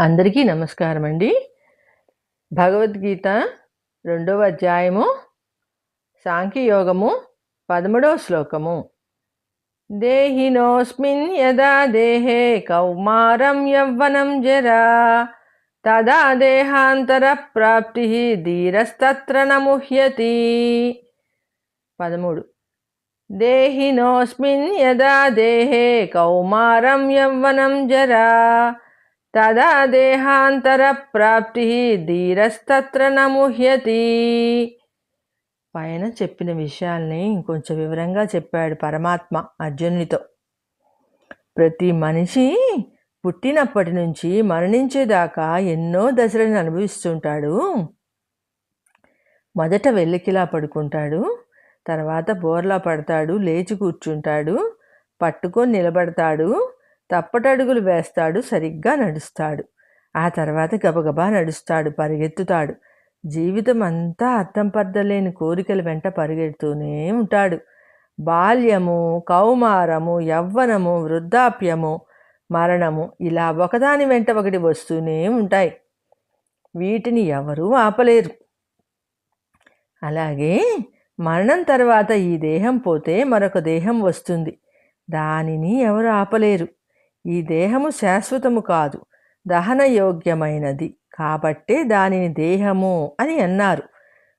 అందరికీ నమస్కారం అండి భగవద్గీత రెండవ అధ్యాయము సాంఖ్యయోగము పదమూడవ శ్లోకము. దేహినోస్మిన్ యదా దేహే కౌమారం యవ్వనం జరా తదా దేహాంతర ప్రాప్తి ధీరస్తత్ర నముహ్యతి. పదమూడు. దేహినోస్మిన్ యదా దేహే కౌమారం యవ్వనం జరా తదా దేహాంతర ప్రాప్తి ధీరస్తత్ర నముహ్యతి. పైన చెప్పిన విషయాల్ని ఇంకొంచెం వివరంగా చెప్పాడు పరమాత్మ అర్జునునితో. ప్రతి మనిషి పుట్టినప్పటి నుంచి మరణించేదాకా ఎన్నో దశలను అనుభవిస్తుంటాడు. మొదట వెల్లికిలా పడుకుంటాడు తర్వాత బోర్లా పడతాడు లేచి కూర్చుంటాడు పట్టుకొని నిలబడతాడు తప్పటడుగులు వేస్తాడు సరిగ్గా నడుస్తాడు. ఆ తర్వాత గబగబా నడుస్తాడు పరిగెత్తుతాడు. జీవితం అంతా అర్థం పర్థలేని కోరికల వెంట పరిగెడుతూనే ఉంటాడు. బాల్యము కౌమారము యవ్వనము వృద్ధాప్యము మరణము ఇలా ఒకదాని వెంట ఒకటి వస్తూనే ఉంటాయి. వీటిని ఎవరూ ఆపలేరు. అలాగే మరణం తర్వాత ఈ దేహం పోతే మరొక దేహం వస్తుంది. దానిని ఎవరు ఆపలేరు. ఈ దేహము శాశ్వతము కాదు దహనయోగ్యమైనది. కాబట్టే దానిని దేహము అని అన్నారు.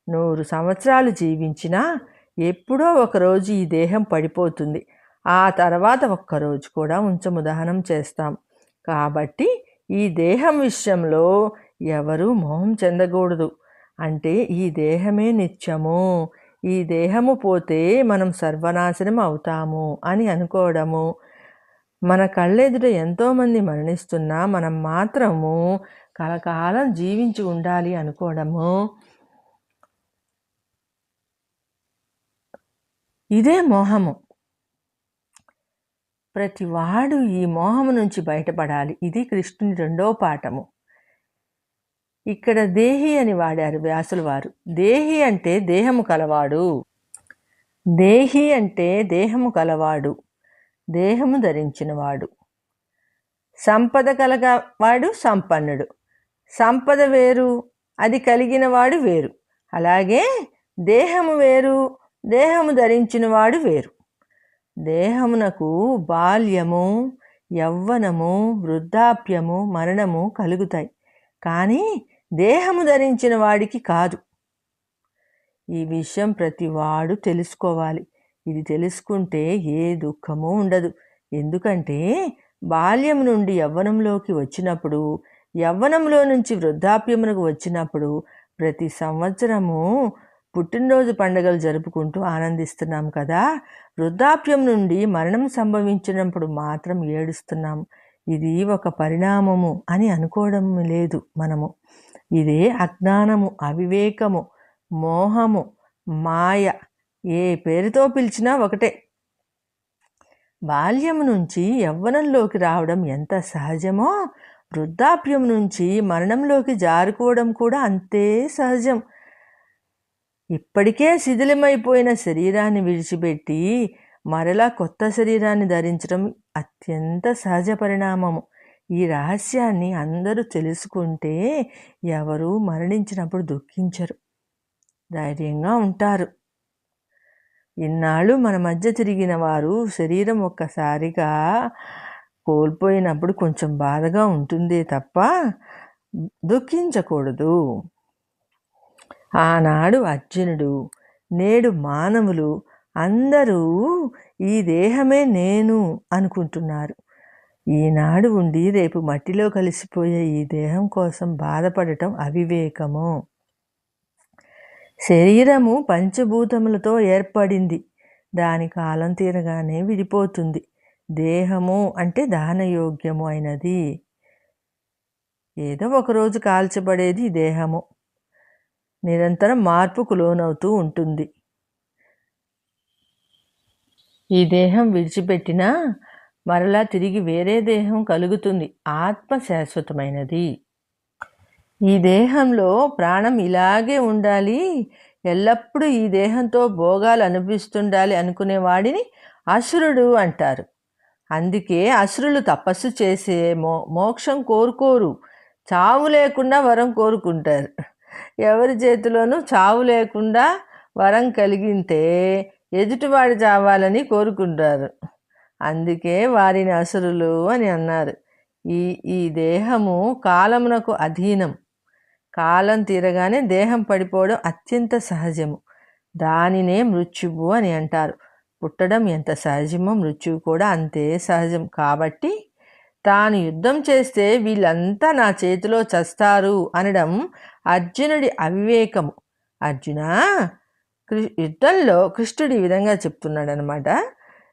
నూరు సంవత్సరాలు జీవించినా ఎప్పుడో ఒకరోజు ఈ దేహం పడిపోతుంది. ఆ తర్వాత ఒక్కరోజు కూడా ఉంచము దహనం చేస్తాం. కాబట్టి ఈ దేహం విషయంలో ఎవరూ మోహం చెందకూడదు. అంటే ఈ దేహమే నిత్యము. ఈ దేహము పోతే మనం సర్వనాశనం అవుతాము అని అనుకోవడము మన కళ్ళెదుట ఎంతోమంది మరణిస్తున్నా మనం మాత్రము కలకాలం జీవించి ఉండాలి అనుకోవడము. ఇదే మోహము. ప్రతివాడు ఈ మోహము నుంచి బయటపడాలి. ఇది కృష్ణుని రెండో పాఠము. ఇక్కడ దేహి అని వాడారు వ్యాసుల వారు. దేహి అంటే దేహము కలవాడు. దేహి అంటే దేహము కలవాడు. దేహము ధరించినవాడు. సంపద కలగవాడు సంపన్నుడు. సంపద వేరు అది కలిగినవాడు వేరు. అలాగే దేహము వేరు దేహము ధరించినవాడు వేరు. దేహమునకు బాల్యము యవ్వనము వృద్ధాప్యము మరణము కలుగుతాయి. కానీ దేహము ధరించిన వాడికి కాదు. ఈ విషయం ప్రతివాడు తెలుసుకోవాలి. ఇది తెలుసుకుంటే ఏ దుఃఖము ఉండదు. ఎందుకంటే బాల్యం నుండి యవ్వనంలోకి వచ్చినప్పుడు యవ్వనంలో నుంచి వృద్ధాప్యమునకు వచ్చినప్పుడు ప్రతి సంవత్సరము పుట్టినరోజు పండుగలు జరుపుకుంటూ ఆనందిస్తున్నాం కదా. వృద్ధాప్యం నుండి మరణం సంభవించినప్పుడు మాత్రం ఏడుస్తున్నాం. ఇది ఒక పరిణామము అని అనుకోవడం లేదు మనము. ఇదే అజ్ఞానము అవివేకము మోహము మాయ ఏ పేరుతో పిలిచినా ఒకటే. బాల్యం నుంచి యవ్వనంలోకి రావడం ఎంత సహజమో వృద్ధాప్యం నుంచి మరణంలోకి జారుకోవడం కూడా అంతే సహజం. ఇప్పటికే శిథిలమైపోయిన శరీరాన్ని విడిచిపెట్టి మరలా కొత్త శరీరాన్ని ధరించడం అత్యంత సహజ పరిణామము. ఈ రహస్యాన్ని అందరూ తెలుసుకుంటే ఎవరూ మరణించినప్పుడు దుఃఖించరు. ధైర్యంగా ఉంటారు. ఇన్నాళ్ళు మన మధ్య తిరిగిన వారు శరీరం ఒక్కసారిగా కోల్పోయినప్పుడు కొంచెం బాధగా ఉంటుందే తప్ప దుఃఖించకూడదు. ఆనాడు అర్జునుడు నేడు మానవులు అందరూ ఈ దేహమే నేను అనుకుంటున్నారు. ఈనాడు ఉండి రేపు మట్టిలో కలిసిపోయే ఈ దేహం కోసం బాధపడటం అవివేకము. శరీరము పంచభూతములతో ఏర్పడింది. దాని కాలం తీరగానే విడిపోతుంది. దేహము అంటే దానయోగ్యము అయినది. ఏదో ఒకరోజు కాల్చబడేది దేహము. నిరంతరం మార్పుకు లోనవుతూ ఉంటుంది. ఈ దేహం విడిచిపెట్టినా మరలా తిరిగి వేరే దేహం కలుగుతుంది. ఆత్మ శాశ్వతమైనది. ఈ దేహంలో ప్రాణం ఇలాగే ఉండాలి. ఎల్లప్పుడూ ఈ దేహంతో భోగాలు అనిపిస్తుండాలి అనుకునే వాడిని అసురుడు అంటారు. అందుకే అసురులు తపస్సు చేసే మో మోక్షం కోరుకోరు. చావు లేకుండా వరం కోరుకుంటారు. ఎవరి చేతిలోనూ చావు లేకుండా వరం కలిగితే ఎదుటివాడు చావాలని కోరుకుంటారు. అందుకే వారిని అసురులు అని అన్నారు. ఈ ఈ దేహము కాలమునకు అధీనం. కాలం తీరగానే దేహం పడిపోవడం అత్యంత సహజము. దానినే మృత్యువు అని అంటారు. పుట్టడం ఎంత సహజమో మృత్యువు కూడా అంతే సహజం. కాబట్టి తాను యుద్ధం చేస్తే వీళ్ళంతా నా చేతిలో చస్తారు అనడం అర్జునుడి అవివేకము. అర్జున యుద్ధంలో కృష్ణుడు ఈ విధంగా చెప్తున్నాడు అనమాట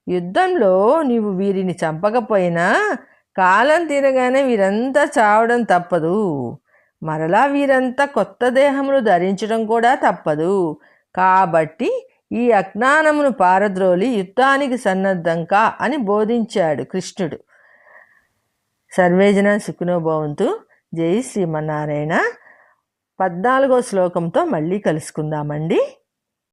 యుద్ధంలో నీవు వీరిని చంపకపోయినా కాలం తీరగానే వీరంతా చావడం తప్పదు. మరలా వీరంతా కొత్త దేహమును ధరించడం కూడా తప్పదు. కాబట్టి ఈ అజ్ఞానమును పారద్రోలి యుద్ధానికి సన్నద్ధంకా అని బోధించాడు కృష్ణుడు. సర్వేజన సుఖినోభవంతు జై శ్రీమన్నారాయణ. పద్నాలుగో శ్లోకంతో మళ్ళీ కలుసుకుందామండి.